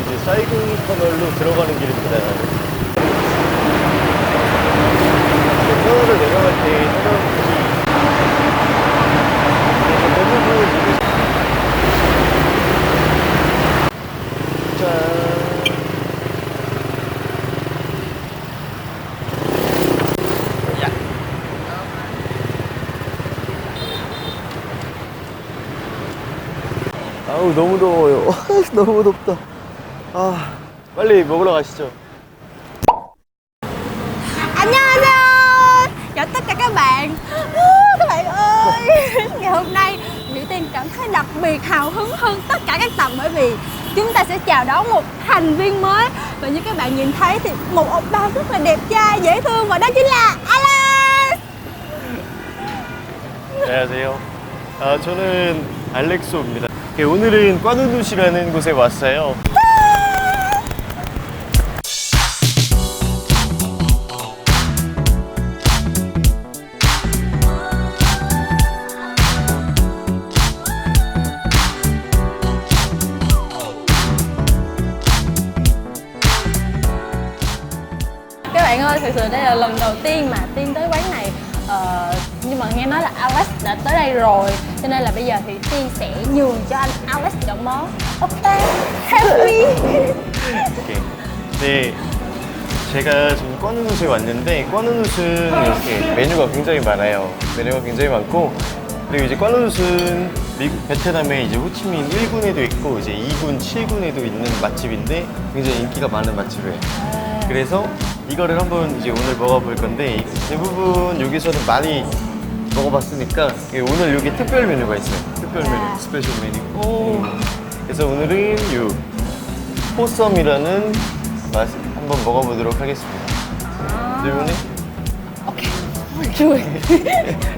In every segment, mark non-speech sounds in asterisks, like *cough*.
이제 사이공 터널로 들어가는 길입니다. 터널을 내려갈 때. 아우 너무 더워요. *laughs* 너무 덥다. 아 빨리 먹으러 가시죠. Annyeonghaseyo Chào tất cả các bạn Các bạn ơi Ngày hôm nay Mỹ Tiên cảm thấy đặc biệt hào hứng hơn tất cả các tập Bởi vì chúng ta sẽ chào đón một thành viên mới Và như các bạn nhìn thấy thì một ông ba rất là đẹp trai, dễ thương Và đó chính là Alex 안녕하세요. 아, 저는 알렉소입니다. 예, 오늘은 꽈누누시라는 곳에 왔어요. bạn ơi, thực sự đây là lần đầu tiên mà Tiên tới quán này Ờ, nhưng mà nghe nói là Alex đã tới đây rồi cho nên là bây giờ thì Tiên sẽ nhường cho anh Alex chọn món Ok, happy 오케이. 네. 제가 지금 꽈누누시에 왔는데 꽈누누시는 이렇게 메뉴가 굉장히 많아요. 메뉴가 굉장히 많고 그리고 이제 꽈누누시는 미국 베트남의 이제 호치민 1군에도 있고 이제 2군, 7군에도 있는 맛집인데 굉장히 인기가 많은 맛집이에요. 그래서 이거를 한번 이제 오늘 먹어볼 건데 대부분 여기서는 많이 먹어봤으니까 이게 오늘 여기 특별 메뉴가 있어요. 특별 메뉴, 스페셜 메뉴. 음. 그래서 오늘은 요 포썸이라는 맛 한번 먹어보도록 하겠습니다. 질문이? Ok, chui 오,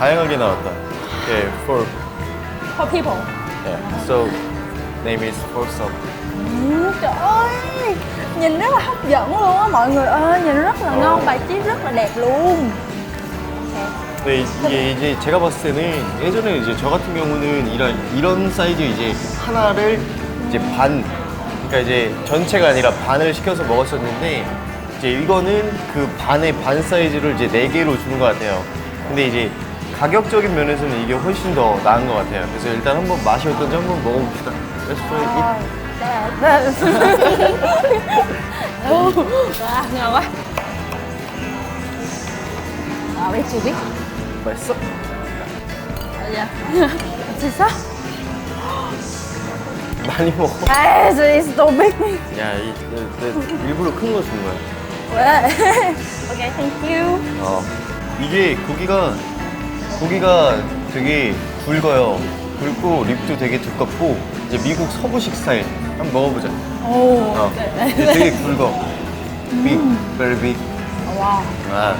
다양하게 나왔다. Okay, for For people yeah. So name is Fosum. ừ, Trời ơi Nhìn rất là hấp dẫn luôn á mọi người ơi Nhìn rất là ngon, bài trí rất là đẹp luôn 네, 이게 이제 제가 봤을 때는 예전에 이제 저 같은 경우는 이런 이런 사이즈 이제 하나를 이제 반 그러니까 이제 전체가 아니라 반을 시켜서 먹었었는데 이제 이거는 그 반의 반 사이즈를 이제 네 개로 주는 것 같아요. 근데 이제 가격적인 면에서는 이게 훨씬 더 나은 것 같아요. 그래서 일단 한번 맛이 어떤지 한번 먹어봅시다. Let's try it. Ngon quá Ờ, biết chưa biết 맛있어? Xin sao 많이 먹어. Ê, gì tôi biết 야, 이, 내, 내 일부러 큰 거 준 거야. Ok, thank you 어, 이게 고기가 고기가 되게 굵어요. 굵고 립도 되게 두껍고 이제 미국 서부식 스타일. 한번 먹어보자. Ồ, 어, 이제 되게 굵어. 빅, very big. Wow 아,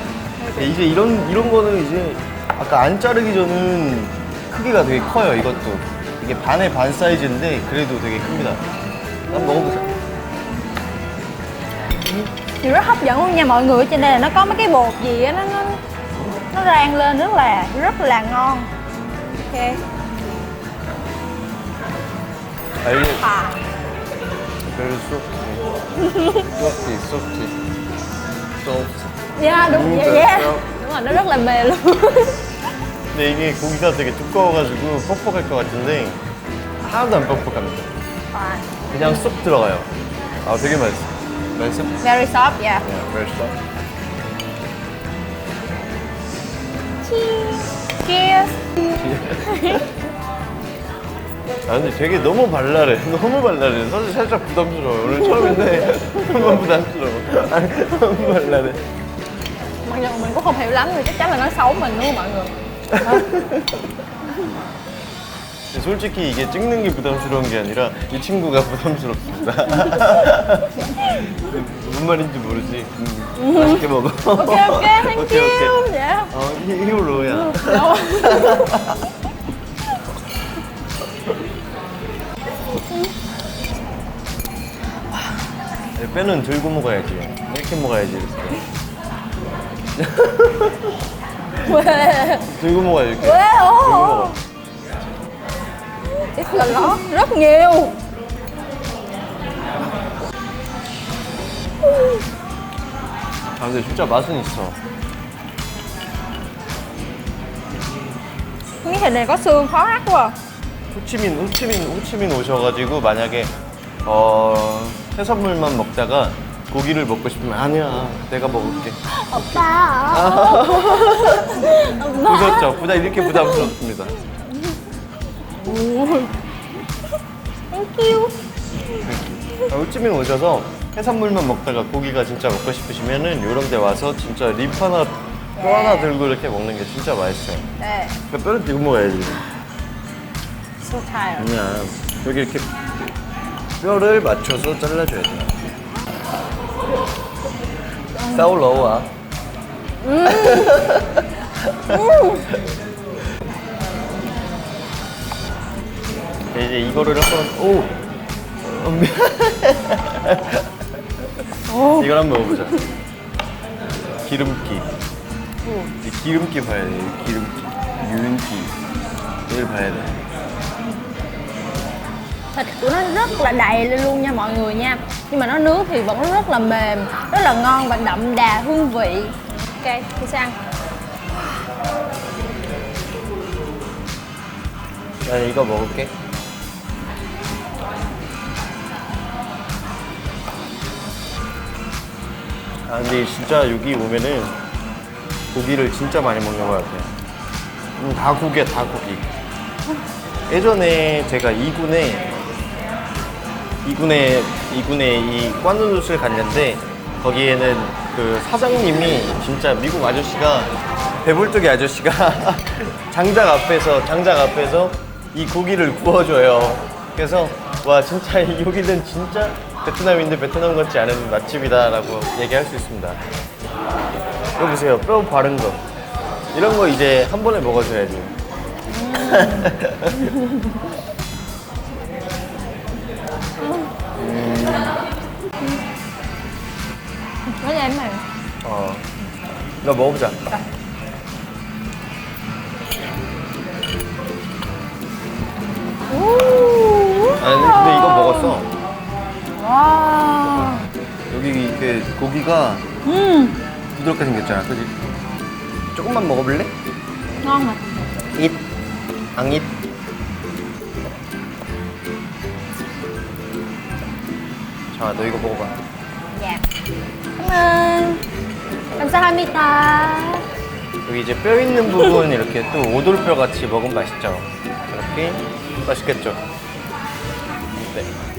이제 이런 이런 거는 이제 아까 안 자르기 전은 크기가 되게 커요. 이것도 이게 반의 반 사이즈인데 그래도 되게 큽니다. 한번 먹어보자. Điều rất hấp dẫn luôn nha mọi người Trên đây là nó có mấy cái bột gì á Nó nó nó rang lên rất là rất là ngon Ok 알리, à. very soft, softy, softy, soft. Yeah đúng Ừ, vậy được, yeah. được. Đúng rồi nó rất là mềm luôn 근데 이게 고기가 되게 두꺼워가지고 뻑뻑할 것 같은데 하나도 안 뻑뻑합니다. à. 그냥 쏙 들어가요. 아 되게 맛있어. 맛있어? Very soft yeah 네, 맛있 Cheers 아 근데 되게 너무 발랄해. *laughs* 너무 발랄해. 사실 살짝 부담스러워. 오늘 처음인데 *laughs* 너무 부담스러워. *laughs* 아니, 너무 발랄해. Mặc dù mình cũng không hiểu lắm nhưng chắc chắn là nó xấu mình đúng không mọi người 솔직히 이게 찍는 게 부담스러운 게 아니라 이 친구가 부담스럽습니다. 무슨 말인지 모르지. 음, 맛있게 먹어. 오케이, 오케이. 히- 아니, 뼈는 들고 먹어야지. 이렇게 먹어야지 이렇게. 왜? 들고 먹어야지 이렇게. 왜요? 어. 먹어. It's là 아 근데 진짜 맛은 있어. Cái thịt này có xương khó hắt quá à. 호치민, 호치민, 호치민 오셔가지고 만약에 어 해산물만 먹다가 고기를 먹고 싶으면 아니야 내가 먹을게. Oppa *laughs* 부졌죠? 부담 이렇게 부담스럽습니다. Thank you 아, 호치민 오셔서 해산물만 먹다가 고기가 진짜 먹고 싶으시면은 요런 데 와서 진짜 립 하나 뼈 하나 들고 이렇게 먹는 게 진짜 맛있어요. 네그 뼈를 들고 먹어야지. So tired 아니야 여기 이렇게 뼈를 맞춰서 잘라줘야 돼. 싸울러와. *laughs* 이제 이거를 한번 오. 어, 미안. *laughs* 이걸 한번 먹어보자. 기름기. 이 기름기 봐야 돼. 이 기름기. 윤기. 이걸 봐야 돼. Thịt của nó rất là đầy lên luôn nha mọi người nha Nhưng mà nó nướng thì vẫn rất là mềm Rất là ngon và đậm đà hương vị Ok, đi sang 난 이거 먹을게. 아 근데 진짜 여기 오면은 고기를 진짜 많이 먹는 것 같아요. 음, 다 고기야 다 고기. 예전에 제가 이군에 이군에 이군에 이 꽈누누스를 갔는데 거기에는 그 사장님이 진짜 미국 아저씨가 배불뚝이 아저씨가 *laughs* 장작 앞에서 장작 앞에서 이 고기를 구워줘요. 그래서 와 진짜 여기는 진짜 베트남인데 베트남 같지 않은 맛집이다라고 얘기할 수 있습니다. 이거 보세요. 뼈 바른 거. 이런 거 이제 한 번에 먹어줘야지. Nói cho em 어, 나 먹어보자. 아니 근데 이거 먹었어. Wow 여기 그 고기가 Ừm, 부드럽게 생겼잖아, 그지? 조금만 먹어볼래? ngon mà 잇, 앙잇. 자, 너 이거 먹어봐. Cảm ơn 감사합니다 여기 이제 뼈 있는 부분 이렇게 또 오돌뼈 같이 먹으면 맛있죠. 이렇게 맛있겠죠. 네.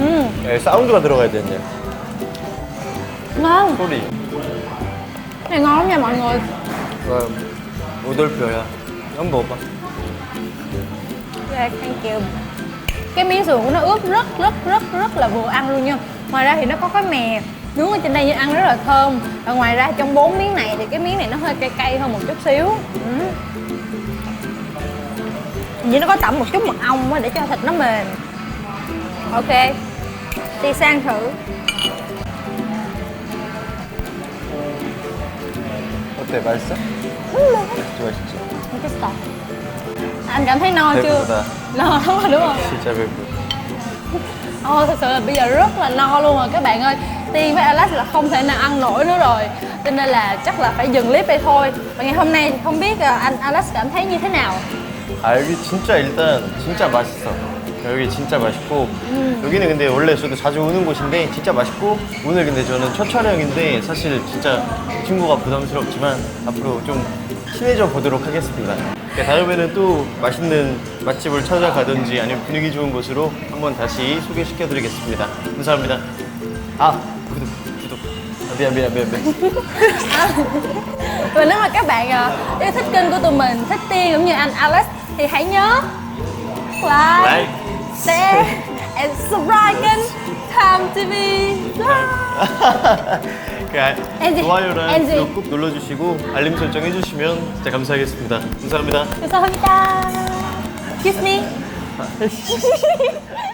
Ừm, 예, 사운드가 들어가야 되는데 ngon 소리. Cái này ngon lắm nha mọi người 와, 오돌뼈야. 한번 먹어봐. Yeah, thank you Cái miếng sườn của nó ướp rất rất rất rất là vừa ăn luôn nha Ngoài ra thì nó có cái mè Nướng ở trên đây nhưng ăn rất là thơm Và ngoài ra trong bốn miếng này thì cái miếng này nó hơi cay cay hơn một chút xíu ừ. Hình như nó có tẩm một chút mật ong á để cho thịt nó mềm Ok Đi sang thử 어때? 맛있어? 맛있지, 맛있지. Cái sọt Anh cảm thấy no chưa? 배부르다. No lắm rồi đúng không? 진짜 배부르. Ồ, thật sự là bây giờ rất là no luôn rồi các bạn ơi Tiên với Alex là không thể nào ăn nổi nữa rồi Cho nên là chắc là phải dừng clip đây thôi Và ngày hôm nay thì không biết à, anh Alex cảm thấy như thế nào 아 여기 진짜 일단 진짜 맛있어. 여기 진짜 맛있고 여기는 근데 원래 저도 자주 오는 곳인데 진짜 맛있고 오늘 근데 저는 첫 촬영인데 사실 진짜 이 친구가 부담스럽지만 앞으로 좀 친해져 보도록 하겠습니다. 그러니까 다음에는 또 맛있는 맛집을 찾아가든지 아니면 분위기 좋은 곳으로 한번 다시 소개시켜드리겠습니다. 감사합니다. 아 구독 구독. 아, 미안 미안 미안 미안. *laughs* Và nếu mà các bạn à, yêu thích kênh của tụi mình, thích Tiên cũng như anh Alex Thì hãy nhớ like, Like. Subscribe kênh Time TV 엔지, 좋아요랑 엔지. 구독 꼭 눌러주시고 알림 설정 해주시면 진짜 감사하겠습니다. 감사합니다. 감사합니다 Kiss me *laughs*